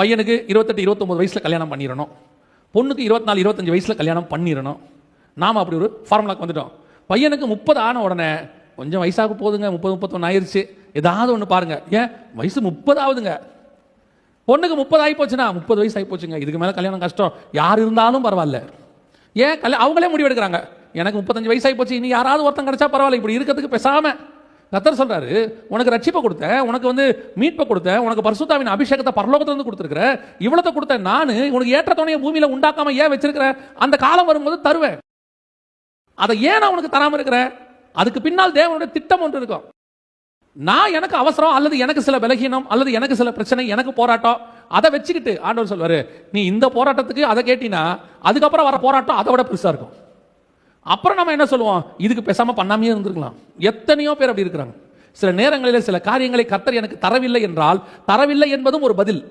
பையனுக்கு இருபத்தெட்டு இருபத்தொம்பது வயசில் கல்யாணம் பண்ணிடணும் பொண்ணுக்கு இருபத்தி நாலு இருபத்தஞ்சு வயசில் கல்யாணம் பண்ணிடணும் நாம் அப்படி ஒரு ஃபார்முலாக்கு வந்துட்டோம். பையனுக்கு முப்பது ஆன உடனே கொஞ்சம் வயசாக போகுதுங்க முப்பது முப்பத்தொன்று ஆயிடுச்சு ஏதாவது ஒன்று பாருங்கள் ஏன்? வயசு முப்பது ஆகுதுங்க. பொண்ணுக்கு முப்பது ஆகி போச்சுன்னா முப்பது வயசு ஆகி போச்சுங்க. இதுக்கு மேலே கல்யாணம் கஷ்டம். யார் இருந்தாலும் பரவாயில்ல. ஏன்? கல்யாணம் அவங்களே முடிவெடுக்கிறாங்க. எனக்கு முப்பத்தஞ்சு வயசு ஆகிப்போச்சு போச்சு. இனி யாராவது ஒருத்தன் கிடைச்சா பரவாயில்ல. இப்படி இருக்கிறதுக்கு பேசாமல் கத்தர் சொல்கிறாரு உனக்கு ரட்சிப்பை கொடுத்தேன் உனக்கு வந்து மீட்பை கொடுத்தேன் உனக்கு பரிசுத்தாவின் அபிஷேகத்தை பரலோகத்திலிருந்து இருந்து இவ்வளோத்தை கொடுத்தேன் நான் உனக்கு ஏற்ற துணையை பூமியில் உண்டாக்காம ஏன் வச்சிருக்கிற? அந்த காலம் வரும்போது தருவேன். அதை ஏன் நான் உனக்கு தராமல் இருக்கிறேன்? அதுக்கு பின்னால் தேவனுடைய திட்டம் ஒன்று இருக்கும். நான் எனக்கு அவசரம் அல்லது எனக்கு சில பலகீனம் அல்லது எனக்கு சில பிரச்சனை எனக்கு போராட்டம். அதை வச்சுக்கிட்டு ஆண்டவர் சொல்வாரு நீ இந்த போராட்டத்துக்கு அதை கேட்டினா அதுக்கப்புறம் வர போராட்டம் அதை விட பெருசாக இருக்கும். அப்புறம் நம்ம என்ன சொல்லுவோம்? இதுக்கு பேசாமல் பண்ணாமையே இருந்திருக்கலாம். எத்தனையோ பேர் அப்படி இருக்கிறாங்க. சில நேரங்களில் சில காரியங்களை கத்தர் எனக்கு தரவில்லை என்றால் தரவில்லை என்பதும் ஒரு பதில்.